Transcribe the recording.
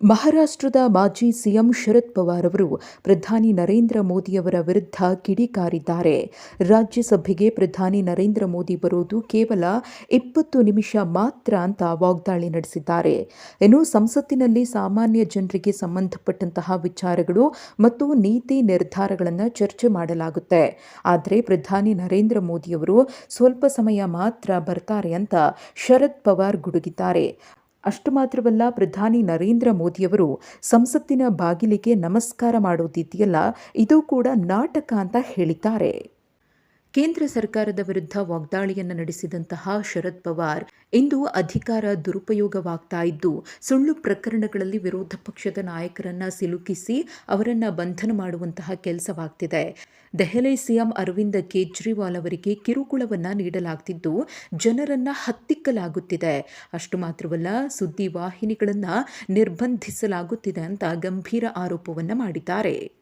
ಮಹಾರಾಷ್ಟ್ರದ ಮಾಜಿ ಸಿಎಂ ಶರದ್ ಪವಾರ್ ಅವರು ಪ್ರಧಾನಿ ನರೇಂದ್ರ ಮೋದಿಯವರ ವಿರುದ್ಧ ಕಿಡಿಕಾರಿದ್ದಾರೆ ರಾಜ್ಯಸಭೆಗೆ ಪ್ರಧಾನಿ ನರೇಂದ್ರ ಮೋದಿ ಬರೋದು ಕೇವಲ ಇಪ್ಪತ್ತು ನಿಮಿಷ ಮಾತ್ರ ಅಂತ ವಾಗ್ದಾಳಿ ನಡೆಸಿದ್ದಾರೆ. ಇನ್ನು ಸಂಸತ್ತಿನಲ್ಲಿ ಸಾಮಾನ್ಯ ಜನರಿಗೆ ಸಂಬಂಧಪಟ್ಟಂತಹ ವಿಚಾರಗಳು ಮತ್ತು ನೀತಿ ನಿರ್ಧಾರಗಳನ್ನು ಚರ್ಚೆ ಮಾಡಲಾಗುತ್ತೆ. ಆದರೆ ಪ್ರಧಾನಿ ನರೇಂದ್ರ ಮೋದಿಯವರು ಸ್ವಲ್ಪ ಸಮಯ ಮಾತ್ರ ಬರ್ತಾರೆ ಅಂತ ಶರದ್ ಪವಾರ್ ಗುಡುಗಿದ್ದಾರೆ. ಅಷ್ಟು ಮಾತ್ರವಲ್ಲ ಪ್ರಧಾನಿ ನರೇಂದ್ರ ಮೋದಿಯವರು ಸಂಸತ್ತಿನ ಬಾಗಿಲಿಗೆ ನಮಸ್ಕಾರ ಮಾಡೋದಿದೆಯಲ್ಲ ಇದು ಕೂಡ ನಾಟಕ ಅಂತ ಹೇಳಿದ್ದಾರೆ. ಕೇಂದ್ರ ಸರ್ಕಾರದ ವಿರುದ್ಧ ವಾಗ್ದಾಳಿಯನ್ನು ನಡೆಸಿದಂತಹ ಶರದ್ ಪವಾರ್ ಇಂದು ಅಧಿಕಾರ ದುರುಪಯೋಗವಾಗ್ತಾ ಇದ್ದು, ಸುಳ್ಳು ಪ್ರಕರಣಗಳಲ್ಲಿ ವಿರೋಧ ಪಕ್ಷದ ನಾಯಕರನ್ನ ಸಿಲುಕಿಸಿ ಅವರನ್ನ ಬಂಧನ ಮಾಡುವಂತಹ ಕೆಲಸವಾಗ್ತಿದೆ. ದೆಹಲಿ ಸಿಎಂ ಅರವಿಂದ್ ಕೇಜ್ರಿವಾಲ್ ಅವರಿಗೆ ಕಿರುಕುಳವನ್ನ ನೀಡಲಾಗ್ತಿದ್ದು, ಜನರನ್ನ ಹತ್ತಿಕ್ಕಲಾಗುತ್ತಿದೆ. ಅಷ್ಟು ಮಾತ್ರವಲ್ಲ, ಸುದ್ದಿ ವಾಹಿನಿಗಳನ್ನ ನಿರ್ಬಂಧಿಸಲಾಗುತ್ತಿದೆ ಅಂತ ಗಂಭೀರ ಆರೋಪವನ್ನು ಮಾಡಿದ್ದಾರೆ.